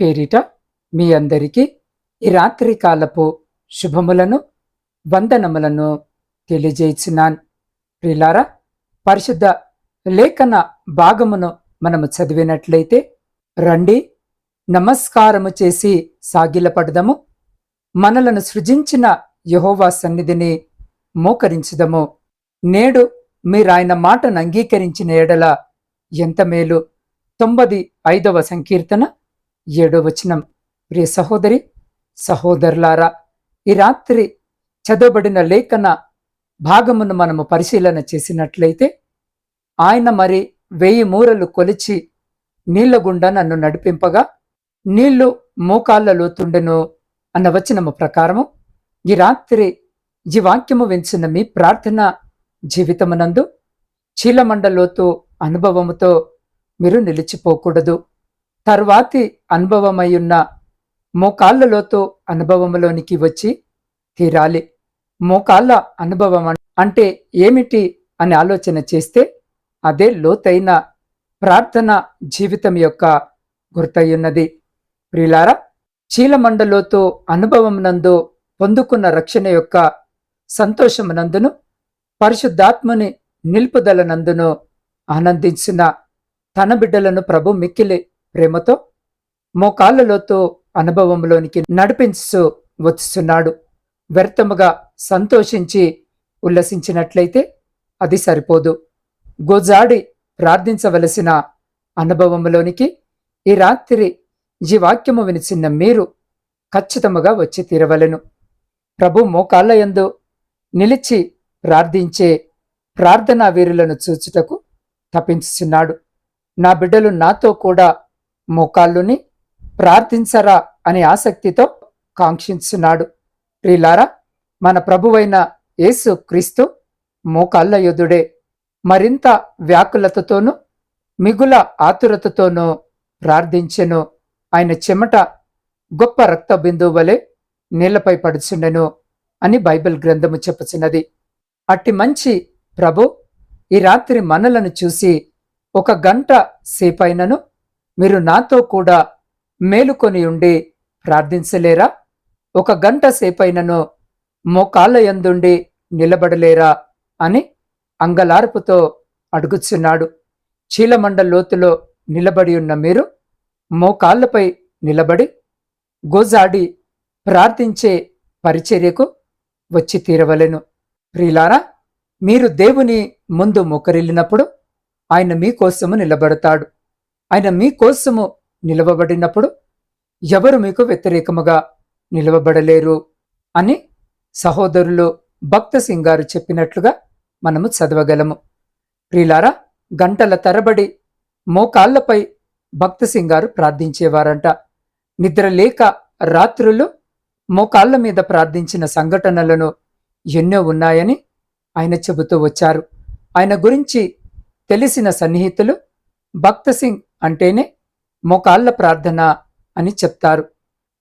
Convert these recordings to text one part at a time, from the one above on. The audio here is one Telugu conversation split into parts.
పేరిట మీ అందరికీ ఈ రాత్రి కాలపు శుభములను వందనములను తెలియజేస్తున్నాను ప్రిలారా పరిశుద్ధ లేఖన భాగమును మనము చదివినట్లయితే రండి నమస్కారము చేసి సాగిలపడదము. మనలను సృజించిన యహోవా సన్నిధిని మోకరించుదము. నేడు మీరాయన మాటను అంగీకరించిన ఎడల ఎంత మేలు? తొంభది ఐదవ సంకీర్తన. ఏడో వచనం ప్రియ సహోదరి సహోదరులారా ఈ రాత్రి చదవబడిన లేఖన భాగమును మనము పరిశీలన చేసినట్లయితే ఆయన మరి వెయ్యి మూరలు కొలిచి నీళ్ళ గుండా నన్ను నడిపింపగా నీళ్ళు మోకాళ్ళ లోతుండెను అన్న వచనము ప్రకారము ఈ రాత్రి ఈ వాక్యము వెంచిన మీ ప్రార్థన జీవితమునందు చీలమండలోతు అనుభవముతో మీరు నిలిచిపోకూడదు. తర్వాతి అనుభవమయ్యున్న మోకాళ్ళలోతో అనుభవములోనికి వచ్చి తీరాలి. మోకాళ్ళ అనుభవం అంటే ఏమిటి అని ఆలోచన చేస్తే అదే లోతైన ప్రార్థన జీవితం యొక్క గుర్తయ్యున్నది. ప్రిలారా చీలమండలోతో అనుభవమునందు పొందుకున్న రక్షణ యొక్క సంతోషమునందును పరిశుద్ధాత్మని నిలుపుదలనందును ఆనందించిన తన బిడ్డలను ప్రభు మిక్కిలి ప్రేమతో మోకాళ్ళలోతో అనుభవంలోనికి నడిపించు వచ్చుచున్నాడు. వ్యర్థముగా సంతోషించి ఉల్లసించినట్లయితే అది సరిపోదు. గోజాడి ప్రార్థించవలసిన అనుభవంలోనికి ఈ రాత్రి ఈ వాక్యము వినిచిన్న మీరు ఖచ్చితముగా వచ్చి తీరవలెను. ప్రభు మోకాళ్ళయందు నిలిచి ప్రార్థించే ప్రార్థనా వీరులను చూచుటకు తప్పించుచున్నాడు నా బిడ్డలు నాతో కూడా మోకాళ్ళుని ప్రార్థించరా అనే ఆసక్తితో కాంక్షించున్నాడు. ప్రిలారా మన ప్రభువైన యేసు క్రీస్తు మోకాళ్ళ యుధుడే. మరింత వ్యాకులతతోనూ మిగుల ఆతురతతోనూ ప్రార్థించెను. ఆయన చెమట గొప్ప రక్త బిందువు వలె నీళ్ళపై పడుచుండెను అని బైబిల్ గ్రంథము చెప్పుచున్నది. అట్టి మంచి ప్రభు ఈ రాత్రి మనలను చూసి ఒక గంట సేపైనను మీరు నాతో కూడా మేలుకొని ఉండి ప్రార్థించలేరా? ఒక గంట సేపైనను మోకాళ్ళ యందుండి నిలబడలేరా అని అంగలార్పుతో అడుగుచున్నాడు. చీలమండ లోతులో నిలబడి ఉన్న మీరు మోకాళ్ళపై నిలబడి గోజాడి ప్రార్థించే పరిచర్యకు వచ్చి తీరవలెను. ప్రియులారా మీరు దేవుని ముందు మొకరిల్లినప్పుడు ఆయన మీకోసము నిలబడతాడు. ఆయన మీకోసము నిలవబడినప్పుడు ఎవరు మీకు వ్యతిరేకముగా నిలవబడలేరు అని సహోదరులు భక్త సింగారు చెప్పినట్లుగా మనము చదవగలము. ప్రిలారా గంటల తరబడి మోకాళ్ళపై భక్త సింగారు ప్రార్థించేవారంట. నిద్ర లేక రాత్రులు మోకాళ్ళ మీద ప్రార్థించిన సంఘటనలను ఎన్నో ఉన్నాయని ఆయన చెబుతూ వచ్చారు. ఆయన గురించి తెలిసిన సన్నిహితులు భక్త సింగ్ అంటేనే మోకాళ్ళ ప్రార్థన అని చెప్తారు.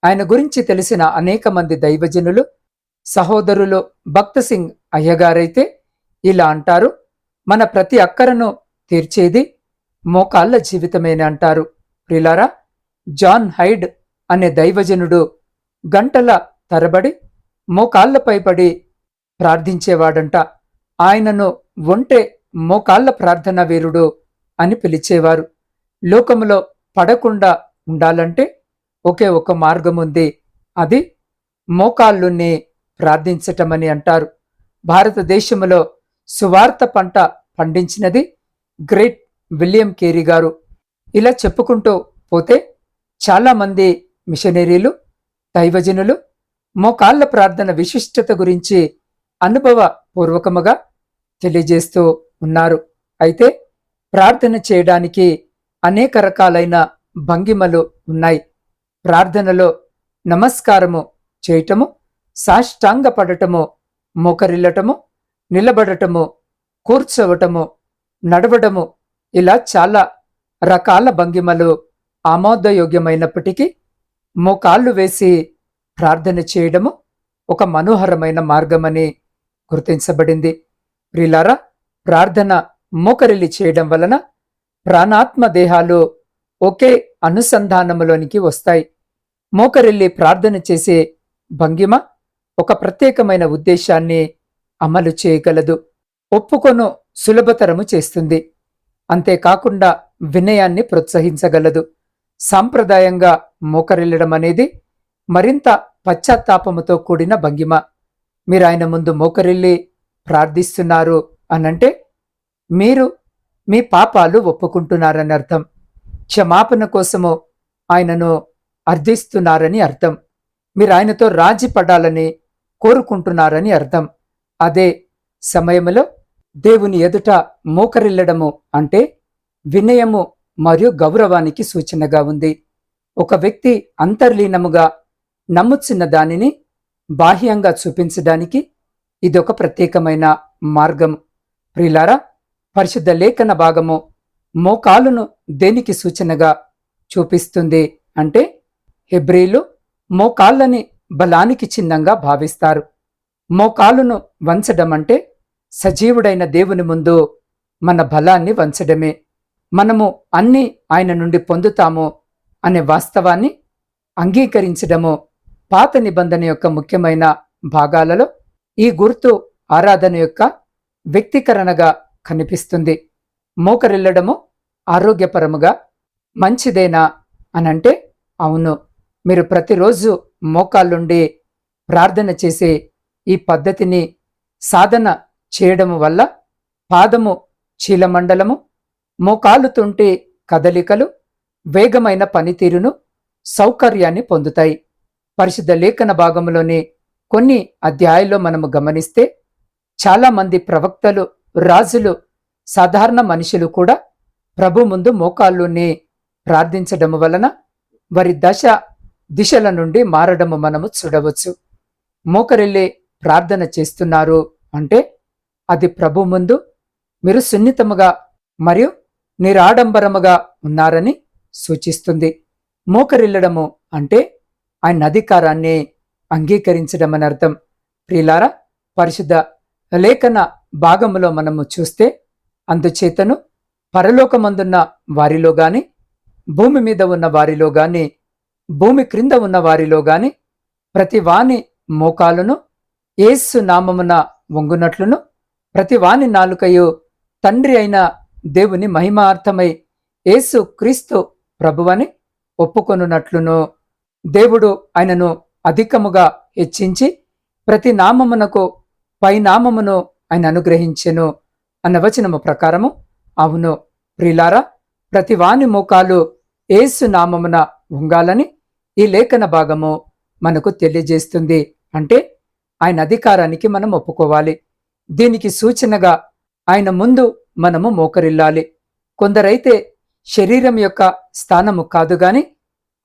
ఆయన గురించి తెలిసిన అనేక మంది దైవజనులు సహోదరులు భక్త సింగ్ అయ్యగారైతే ఇలా అంటారు. మన ప్రతి అక్కరను తీర్చేది మోకాళ్ళ జీవితమేనే అంటారు. ప్రిలారా జాన్ హైడ్ అనే దైవజనుడు గంటల తరబడి మోకాళ్ళపై పడి ప్రార్థించేవాడంట. ఆయనను ఒంటే మోకాళ్ళ ప్రార్థన వీరుడు అని పిలిచేవారు. లోకములో పడకుండా ఉండాలంటే ఒకే ఒక మార్గం ఉంది అది మోకాళ్ళుని ప్రార్థించటమని అంటారు. భారతదేశంలో సువార్త పంట పండించినది గ్రేట్ విలియం కేరీ గారు. ఇలా చెప్పుకుంటూ పోతే చాలామంది మిషనరీలు దైవజనులు మోకాళ్ళ ప్రార్థన విశిష్టత గురించి అనుభవ పూర్వకముగా తెలియజేస్తూ ఉన్నారు. అయితే ప్రార్థన చేయడానికి అనేక రకాలైన భంగిమలు ఉన్నాయి. ప్రార్థనలో నమస్కారము చేయటము సాష్టాంగపడటము మోకరిల్లటము నిలబడటము కూర్చోవటము నడవడము ఇలా చాలా రకాల భంగిమలు ఆమోదయోగ్యమైనప్పటికీ మోకాళ్ళు వేసి ప్రార్థన చేయడము ఒక మనోహరమైన మార్గమని గుర్తించబడింది. ప్రిలారా ప్రార్థన మోకరిల్లి చేయడం వలన ప్రాణాత్మ దేహాలు ఒకే అనుసంధానములోనికి వస్తాయి. మోకరిల్లి ప్రార్థన చేసే భంగిమ ఒక ప్రత్యేకమైన ఉద్దేశాన్ని అమలు చేయగలదు. ఒప్పుకొను సులభతరము చేస్తుంది. అంతేకాకుండా వినయాన్ని ప్రోత్సహించగలదు. సాంప్రదాయంగా మోకరిల్లడం అనేది మరింత పశ్చాత్తాపముతో కూడిన భంగిమ. మీరు ఆయన ముందు మోకరిల్లి ప్రార్థిస్తున్నారు అనంటే మీరు మీ పాపాలు ఒప్పుకుంటున్నారని అర్థం. క్షమాపణ కోసము ఆయనను అర్థిస్తున్నారని అర్థం. మీరు ఆయనతో రాజీ పడాలని కోరుకుంటున్నారని అర్థం. అదే సమయంలో దేవుని ఎదుట మోకరిల్లడము అంటే వినయము మరియు గౌరవానికి సూచనగా ఉంది. ఒక వ్యక్తి అంతర్లీనముగా నమ్ముచున్న దానిని బాహ్యంగా చూపించడానికి ఇదొక ప్రత్యేకమైన మార్గం. ప్రిలారా పరిశుద్ధ లేఖన భాగము మోకాలును దేనికి సూచనగా చూపిస్తుంది అంటే హెబ్రీలు మోకాళ్ళని బలానికి చిహ్నంగా భావిస్తారు. మోకాలును వంచడం అంటే సజీవుడైన దేవుని ముందు మన బలాన్ని వంచడమే. మనము అన్ని ఆయన నుండి పొందుతాము అనే వాస్తవాన్ని అంగీకరించడము పాత నిబంధన యొక్క ముఖ్యమైన భాగాలలో ఈ గుర్తు ఆరాధన యొక్క వ్యక్తీకరణగా కనిపిస్తుంది. మోకరిల్లడము ఆరోగ్యపరముగా మంచిదేనా అనంటే అవును మీరు ప్రతిరోజు మోకాళ్ళుండి ప్రార్థన చేసే ఈ పద్ధతిని సాధన చేయడము వల్ల పాదము చీలమండలము మోకాలుతుంటే కదలికలు వేగమైన పనితీరును సౌకర్యాన్ని పొందుతాయి. పరిశుద్ధ లేఖన భాగంలోని కొన్ని అధ్యాయాల్లో మనము గమనిస్తే చాలామంది ప్రవక్తలు రాజులు సాధారణ మనుషులు కూడా ప్రభు ముందు మోకాళ్ళుని ప్రార్థించడము వలన వారి దశ దిశల నుండి మారడము మనము చూడవచ్చు. మోకరిల్లే ప్రార్థన చేస్తున్నారు అంటే అది ప్రభు ముందు మీరు సున్నితముగా మరియు నిరాడంబరముగా ఉన్నారని సూచిస్తుంది. మోకరిల్లడము అంటే ఆయన అధికారాన్ని అంగీకరించడం అని అర్థం. ప్రియులారా పరిశుద్ధ లేఖన భాగములో మనము చూస్తే అందుచేతను పరలోకమందున్న వారిలో గాని భూమి మీద ఉన్న వారిలో గాని భూమి క్రింద ఉన్న వారిలో గాని ప్రతి వాని మోకాలును ఏసు నామమున వంగునట్లును ప్రతి వాని నాలుకయు తండ్రి అయిన దేవుని మహిమార్థమై యేసు క్రీస్తు ప్రభువని ఒప్పుకొనున్నట్లును. దేవుడు ఆయనను అధికముగా హెచ్చించి ప్రతి నామమునకు పైనామమును ఆయన అనుగ్రహించెను అన్న వచనము ప్రకారము. అవును ప్రిలారా ప్రతివాని మోకాలు ఏసు నామమున ఉంగాలని ఈ లేఖన భాగము మనకు తెలియజేస్తుంది. అంటే ఆయన అధికారానికి మనం ఒప్పుకోవాలి. దీనికి సూచనగా ఆయన ముందు మనము మోకరిల్లాలి. కొందరైతే శరీరం యొక్క స్థానము కాదు గాని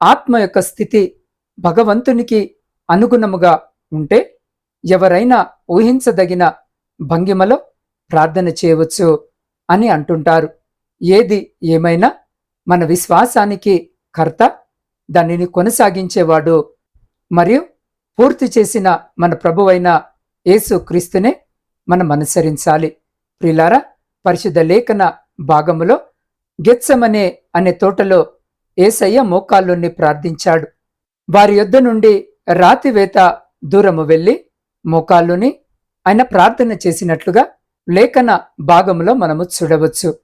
ఆత్మ యొక్క స్థితి భగవంతునికి అనుగుణముగా ఉంటే ఎవరైనా ఊహించదగిన భంగిమలో ప్రార్థన చేయవచ్చు అని అంటుంటారు. ఏది ఏమైనా మన విశ్వాసానికి కర్త దానిని కొనసాగించేవాడు మరియు పూర్తి చేసిన మన ప్రభువైన యేసు క్రీస్తునే మనం అనుసరించాలి. ప్రిలారా పరిశుద్ధ లేఖన భాగములో గెత్సమనే అనే తోటలో ఏసయ్య మోకాల్లోని ప్రార్థించాడు. వారి యొద్ద నుండి రాతివేత దూరము వెళ్ళి మోకాల్లోని ఆయన ప్రార్థన చేసినట్లుగా లేఖన భాగంలో మనము చూడవచ్చు.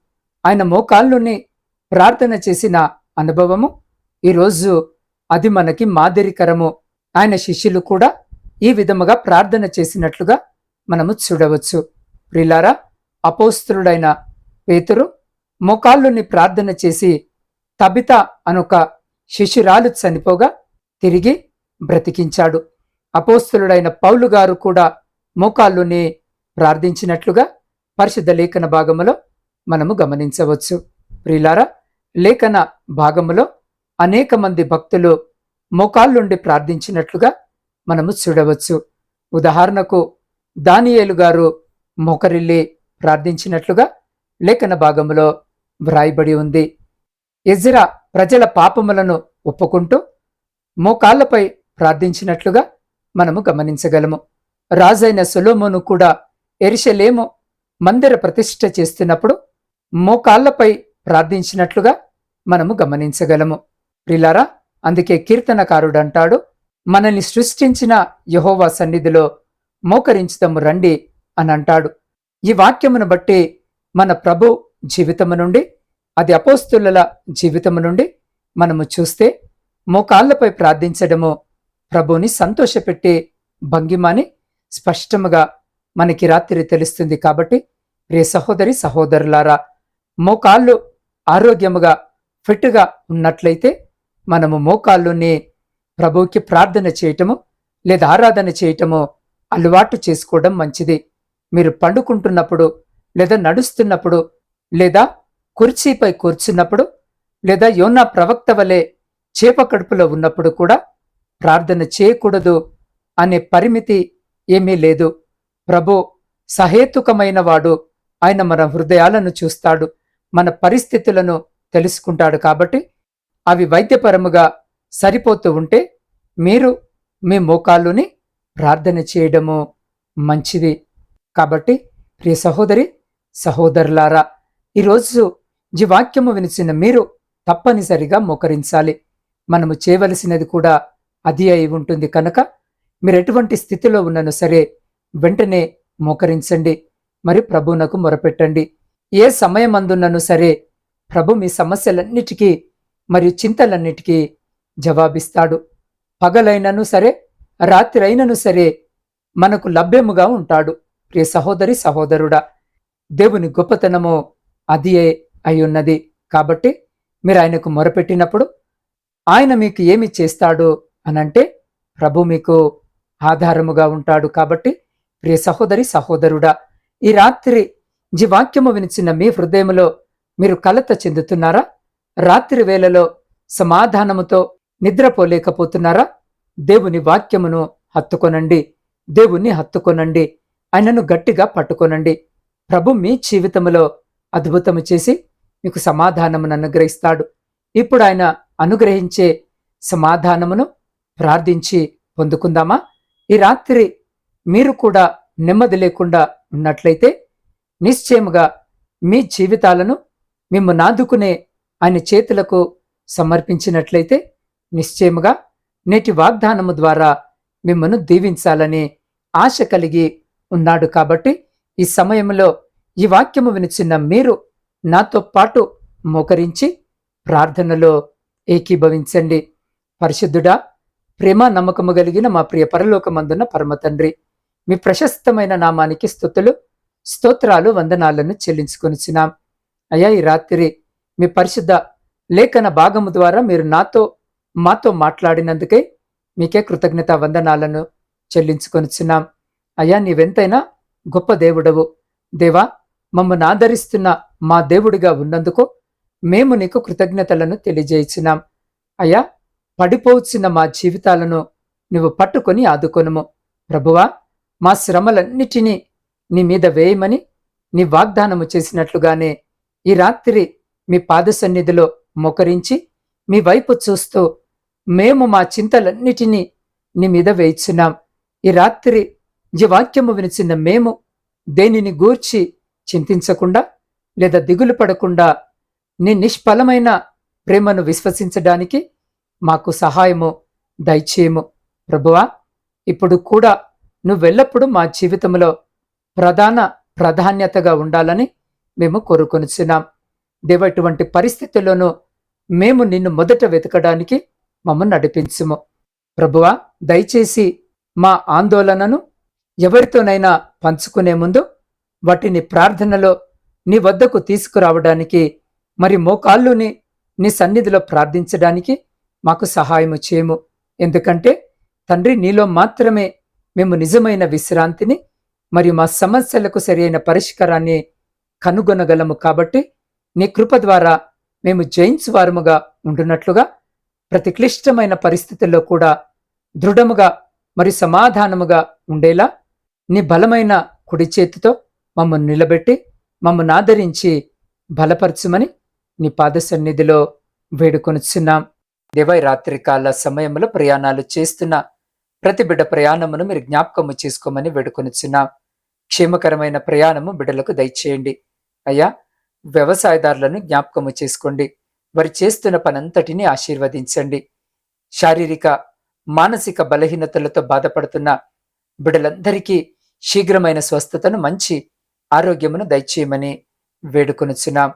ఆయన మోకాల్లోని ప్రార్థన చేసిన అనుభవము ఈరోజు అది మనకి మాదిరికరము. ఆయన శిష్యులు కూడా ఈ విధముగా ప్రార్థన చేసినట్లుగా మనము చూడవచ్చు. ప్రిలారా అపోస్తులుడైన పేతురు మోకాళ్ళుని ప్రార్థన చేసి తబిత అనొక శిష్యురాలు చనిపోగా తిరిగి బ్రతికించాడు. అపోస్తులుడైన పౌలు గారు కూడా మోకాళ్ళుని ప్రార్థించినట్లుగా పరిశుద్ధ లేఖన భాగములో మనము గమనించవచ్చు. ప్రిలారా లేఖన భాగములో అనేక మంది భక్తులు మోకాళ్ళుండి ప్రార్థించినట్లుగా మనము చూడవచ్చు. ఉదాహరణకు దానియేలు గారు మోకరిల్లి ప్రార్థించినట్లుగా లేఖన భాగములో వ్రాయబడి ఉంది. ఎజ్రా ప్రజల పాపములను ఒప్పుకుంటూ మోకాళ్ళపై ప్రార్థించినట్లుగా మనము గమనించగలము. రాజైన సొలోమోను కూడా ఎరిషలేము మందిర ప్రతిష్ఠ చేస్తున్నప్పుడు మోకాళ్ళపై ప్రార్థించినట్లుగా మనము గమనించగలము. ప్రిలారా అందుకే కీర్తనకారుడు అంటాడు మనల్ని సృష్టించిన యహోవా సన్నిధిలో మోకరించుదము రండి అని అంటాడు. ఈ వాక్యమును బట్టి మన ప్రభు జీవితము నుండి అది అపోస్తుల జీవితము నుండి మనము చూస్తే మోకాళ్ళపై ప్రార్థించడము ప్రభుని సంతోషపెట్టే భంగిమని స్పష్టముగా మనకి రాత్రి తెలుస్తుంది కాబట్టి ప్రియ సహోదరి సహోదరులారా మోకాళ్ళు ఆరోగ్యముగా ఫిట్గా ఉన్నట్లయితే మనము మోకాళ్ళుని ప్రభువుకి ప్రార్థన చేయటము లేదా ఆరాధన చేయటము అలవాటు చేసుకోవడం మంచిది. మీరు పండుకుంటున్నప్పుడు లేదా నడుస్తున్నప్పుడు లేదా కుర్చీపై కూర్చున్నప్పుడు లేదా యోనా ప్రవక్త వలె చేప కడుపులో ఉన్నప్పుడు కూడా ప్రార్థన చేయకూడదు అనే పరిమితి ఏమీ లేదు. ప్రభు సహేతుకమైన వాడు. ఆయన మన హృదయాలను చూస్తాడు. మన పరిస్థితులను తెలుసుకుంటాడు కాబట్టి అవి వైద్యపరముగా సరిపోతూ ఉంటే మీరు మీ మోకాళ్ళుని ప్రార్థన చేయడము మంచిది. కాబట్టి ప్రియ సహోదరి సహోదరులారా ఈరోజు ఈ వాక్యము వినిచిన మీరు తప్పనిసరిగా మోకరించాలి. మనము చేయవలసినది కూడా అది అయి ఉంటుంది కనుక మీరు ఎటువంటి స్థితిలో ఉన్నను సరే వెంటనే మోకరించండి. మరి ప్రభువునకు మొరపెట్టండి. ఏ సమయమందున్నను సరే ప్రభు మీ సమస్యలన్నిటికీ మరియు చింతలన్నిటికీ జవాబిస్తాడు. పగలైనను సరే రాత్రి అయినను సరే మనకు లభ్యముగా ఉంటాడు. ప్రియ సహోదరి సహోదరుడా దేవుని గొప్పతనము అది అయి కాబట్టి మీరు ఆయనకు మొరపెట్టినప్పుడు ఆయన మీకు ఏమి చేస్తాడో అనంటే ప్రభు మీకు ఆధారముగా ఉంటాడు కాబట్టి ప్రియ సహోదరి సహోదరుడా ఈ రాత్రి జీవాక్యము వినిచిన మీ హృదయములో మీరు కలత చెందుతున్నారా? రాత్రి వేళలో సమాధానముతో నిద్రపోలేకపోతున్నారా? దేవుని వాక్యమును హత్తుకొనండి దేవుణ్ణి హత్తుకొనండి ఆయనను గట్టిగా పట్టుకొనండి. ప్రభు మీ జీవితములో అద్భుతము చేసి మీకు సమాధానమును అనుగ్రహిస్తాడు. ఇప్పుడు ఆయన అనుగ్రహించే సమాధానమును ప్రార్థించి పొందుకుందామా? ఈ రాత్రి మీరు కూడా నెమ్మది లేకుండా ఉన్నట్లయితే నిశ్చయముగా మీ జీవితాలను మిమ్ము నాదుకునే ఆయన చేతులకు సమర్పించినట్లయితే నిశ్చయముగా నేటి వాగ్దానము ద్వారా మిమ్మను దీవించాలని ఆశ కలిగి ఉన్నాడు కాబట్టి ఈ సమయంలో ఈ వాక్యము వినిచిన మీరు నాతో పాటు మోకరించి ప్రార్థనలో ఏకీభవించండి. పరిశుద్ధుడా ప్రేమ నమ్మకము కలిగిన మా ప్రియ పరలోకమందున్న పరమ తండ్రి. మీ ప్రశస్తమైన నామానికి స్థుతులు స్తోత్రాలు వందనాలను చెల్లించుకొనిచ్చినాం అయ్యా ఈ రాత్రి మీ పరిశుద్ధ లేఖన భాగము ద్వారా మీరు నాతో మాతో మాట్లాడినందుకే మీకే కృతజ్ఞత వందనాలను చెల్లించుకొనిచ్చున్నాం అయ్యా నీవెంతైనా గొప్ప దేవుడవు. దేవా మమ్మల్ని ఆదరిస్తున్న మా దేవుడిగా ఉన్నందుకు మేము నీకు కృతజ్ఞతలను తెలియజేయించినాం అయ్యా పడిపోవచ్చిన మా జీవితాలను నువ్వు పట్టుకొని ఆదుకొనుము. ప్రభువా మా శ్రమలన్నిటినీ నీ మీద వేయమని నీ వాగ్దానము చేసినట్లుగానే ఈ రాత్రి మీ పాద సన్నిధిలో మొకరించి మీ వైపు చూస్తూ మేము మా చింతలన్నిటినీ నీ మీద వేయిచున్నాం. ఈ రాత్రి ఈ వాక్యము వినిచిన మేము దేనిని గూర్చి చింతించకుండా లేదా దిగులు పడకుండా నీ నిష్ఫలమైన ప్రేమను విశ్వసించడానికి మాకు సహాయము దయచేయము. ప్రభువా ఇప్పుడు కూడా నువ్వెల్లప్పుడూ మా జీవితంలో ప్రధాన ప్రాధాన్యతగా ఉండాలని మేము కోరుకొనిచున్నాం. దేవ ఇటువంటి పరిస్థితుల్లోనూ మేము నిన్ను మొదట వెతకడానికి మమ్మల్ని నడిపించుము. ప్రభువా దయచేసి మా ఆందోళనను ఎవరితోనైనా పంచుకునే ముందు వాటిని ప్రార్థనలో నీ వద్దకు తీసుకురావడానికి మరి మోకాళ్ళుని నీ సన్నిధిలో ప్రార్థించడానికి మాకు సహాయము చేయము. ఎందుకంటే తండ్రి నీలో మాత్రమే మేము నిజమైన విశ్రాంతిని మరియు మా సమస్యలకు సరైన పరిష్కారాన్ని కనుగొనగలము కాబట్టి నీ కృప ద్వారా మేము జయించువారముగా ఉండునట్లుగా ప్రతి క్లిష్టమైన పరిస్థితుల్లో కూడా దృఢముగా మరి సమాధానముగా ఉండేలా నీ బలమైన కుడి చేతితో మమ్మల్ని నిలబెట్టి మమ్మల్ని ఆదరించి బలపరచుమని నీ పాద సన్నిధిలో వేడుకొనుచున్నాం. దేవై రాత్రికాల సమయంలో ప్రయాణాలు చేస్తున్న ప్రతి బిడ్డ ప్రయాణమును మీరు జ్ఞాపకము చేసుకోమని వేడుకొనిచున్నాం. క్షేమకరమైన ప్రయాణము బిడ్డలకు దయచేయండి. అయ్యా వ్యవసాయదారులను జ్ఞాపకము చేసుకోండి. వారు చేస్తున్న పనంతటిని ఆశీర్వదించండి. శారీరక మానసిక బలహీనతలతో బాధపడుతున్న బిడ్డలందరికీ శీఘ్రమైన స్వస్థతను మంచి ఆరోగ్యమును దయచేయమని వేడుకొనుచున్నాం.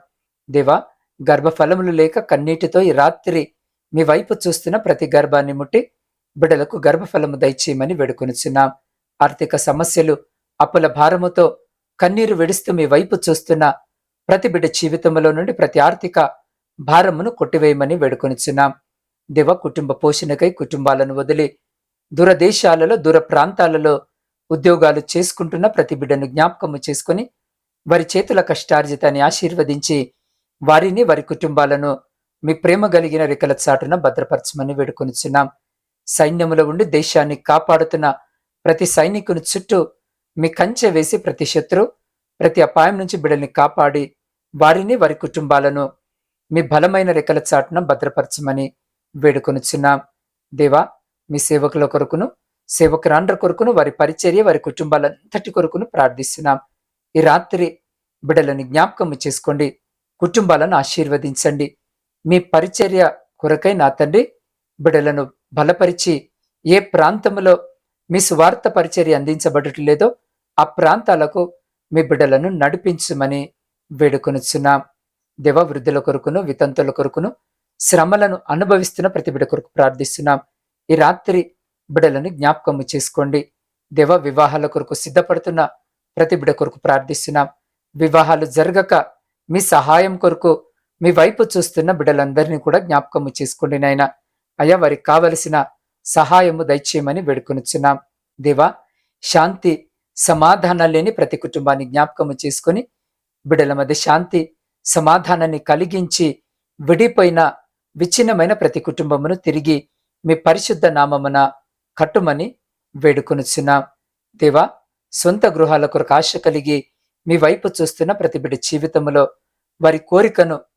దేవా గర్భఫలములు లేక కన్నీటితో ఈ రాత్రి మీ వైపు చూస్తున్న ప్రతి గర్భాన్ని ముట్టి బిడ్డలకు గర్భఫలము దయచేయమని వేడుకొనిచున్నాం. ఆర్థిక సమస్యలు అప్పుల భారముతో కన్నీరు విడుస్తూ మీ వైపు చూస్తున్న ప్రతి బిడ్డ జీవితంలో నుండి ప్రతి ఆర్థిక భారమును కొట్టివేయమని వేడుకొనిచున్నాం. దివ కుటుంబ పోషణకై కుటుంబాలను వదిలి దూరదేశాలలో దూర ప్రాంతాలలో ఉద్యోగాలు చేసుకుంటున్న ప్రతి బిడ్డను జ్ఞాపకము చేసుకుని వారి చేతుల కష్టార్జితాన్ని ఆశీర్వదించి వారిని వారి కుటుంబాలను మీ ప్రేమ కలిగిన రెక్కల చాటున భద్రపరచమని వేడుకొనిచున్నాం. సైన్యములో ఉండి దేశాన్ని కాపాడుతున్న ప్రతి సైనికుని చుట్టూ మీ కంచె వేసి ప్రతి శత్రు ప్రతి అపాయం నుంచి బిడల్ని కాపాడి వారిని వారి కుటుంబాలను మీ బలమైన రెక్కల చాటున భద్రపరచమని వేడుకొనిచున్నాం. దేవా మీ సేవకుల కొరకును సేవకురాండ్ర కొరకును వారి పరిచర్య వారి కుటుంబాలంతటి కొరకును ప్రార్థిస్తున్నాం. ఈ రాత్రి బిడలను జ్ఞాపకము చేసుకోండి. కుటుంబాలను ఆశీర్వదించండి. మీ పరిచర్య కొరకై నా తండ్రి బిడలను బలపరిచి ఏ ప్రాంతంలో మీ స్వార్థ పరిచర్య అందించబడట్లేదో ఆ ప్రాంతాలకు మీ బిడ్డలను నడిపించమని వేడుకొనిచున్నాం. దేవ వృద్ధుల కొరకును వితంతుల కొరకును శ్రమలను అనుభవిస్తున్న ప్రతి బిడ్డ కొరకు ప్రార్థిస్తున్నాం. ఈ రాత్రి బిడ్డలను జ్ఞాపకము చేసుకోండి. దేవ వివాహాల కొరకు సిద్ధపడుతున్న ప్రతి బిడ్డ కొరకు ప్రార్థిస్తున్నాం. వివాహాలు జరగక మీ సహాయం కొరకు మీ వైపు చూస్తున్న బిడ్డలందరినీ కూడా జ్ఞాపకము చేసుకోండి నాయన. అయ్యా వారికి కావలసిన సహాయము దయచేయమని వేడుకొనిచున్నాం. దేవా శాంతి సమాధానం లేని ప్రతి కుటుంబాన్ని జ్ఞాపకము చేసుకొని బిడ్డల మధ్య శాంతి సమాధానాన్ని కలిగించి విడిపోయిన విచ్ఛిన్నమైన ప్రతి కుటుంబమును తిరిగి మీ పరిశుద్ధ నామమున కట్టుమని వేడుకొనుచున్నాం. దేవా సొంత గృహాల కొరకు ఆశ కలిగి మీ వైపు చూస్తున్న ప్రతి బిడ్డ జీవితంలో వారి కోరికను